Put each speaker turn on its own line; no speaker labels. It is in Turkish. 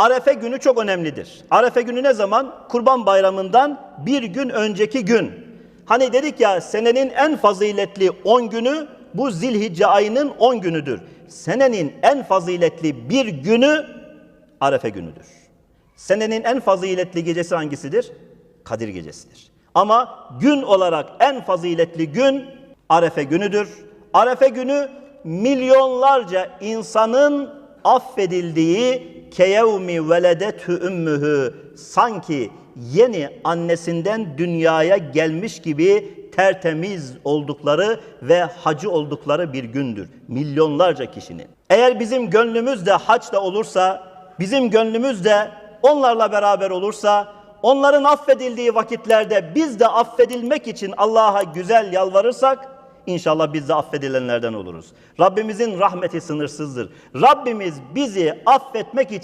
Arefe günü çok önemlidir. Arefe günü ne zaman? Kurban Bayramı'ndan bir gün önceki gün. Hani dedik ya senenin en faziletli 10 günü bu Zilhicce ayının 10 günüdür. Senenin en faziletli bir günü Arefe günüdür. Senenin en faziletli gecesi hangisidir? Kadir gecesidir. Ama gün olarak en faziletli gün Arefe günüdür. Arefe günü milyonlarca insanın affedildiği keyevmi veledetü ümmühü sanki yeni annesinden dünyaya gelmiş gibi tertemiz oldukları ve hacı oldukları bir gündür. Milyonlarca kişinin. Eğer bizim gönlümüz de haçta olursa, bizim gönlümüz de onlarla beraber olursa, onların affedildiği vakitlerde biz de affedilmek için Allah'a güzel yalvarırsak, İnşallah biz de affedilenlerden oluruz. Rabbimizin rahmeti sınırsızdır. Rabbimiz bizi affetmek için